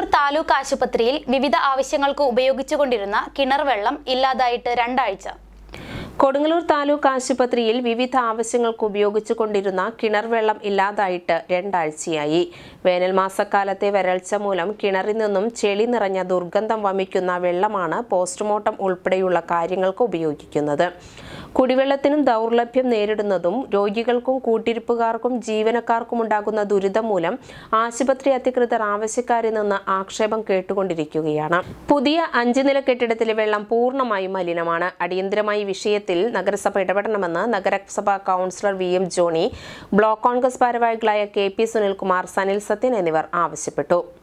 കൊടുങ്ങല്ലൂർ താലൂക്ക് ആശുപത്രിയിൽ വിവിധ ആവശ്യങ്ങൾക്ക് ഉപയോഗിച്ചുകൊണ്ടിരുന്ന കിണർ വെള്ളം ഇല്ലാതായിട്ട് രണ്ടാഴ്ച. കൊടുങ്ങല്ലൂർ താലൂക്ക് ആശുപത്രിയിൽ വിവിധ ആവശ്യങ്ങൾക്ക് ഉപയോഗിച്ചു കൊണ്ടിരുന്ന കിണർ വെള്ളം ഇല്ലാതായിട്ട് രണ്ടാഴ്ചയായി. വേനൽ മാസക്കാലത്തെ വരൾച്ച മൂലം കിണറിൽ നിന്നും ചെളി നിറഞ്ഞ ദുർഗന്ധം വമിക്കുന്ന വെള്ളമാണ് പോസ്റ്റ്മോർട്ടം ഉൾപ്പെടെയുള്ള കാര്യങ്ങൾക്ക് ഉപയോഗിക്കുന്നത്. കുടിവെള്ളത്തിനും ദൗർലഭ്യം നേരിടുന്നതും രോഗികൾക്കും കൂട്ടിരിപ്പുകാർക്കും ജീവനക്കാർക്കും ഉണ്ടാകുന്ന ദുരിതം മൂലം ആശുപത്രി അധികൃതർ ആവശ്യക്കാരിൽ നിന്ന് ആക്ഷേപം കേട്ടുകൊണ്ടിരിക്കുകയാണ്. പുതിയ അഞ്ച് നില കെട്ടിടത്തിലെ വെള്ളം പൂർണമായും മലിനമാണ്. അടിയന്തരമായി വിഷയത്തിൽ നഗരസഭ ഇടപെടണമെന്ന് നഗരസഭാ councillor V M Johny block Congress ഭാരവാഹികളായ കെ പി സുനിൽകുമാർ സനിൽ സത്യൻ എന്നിവർ ആവശ്യപ്പെട്ടു.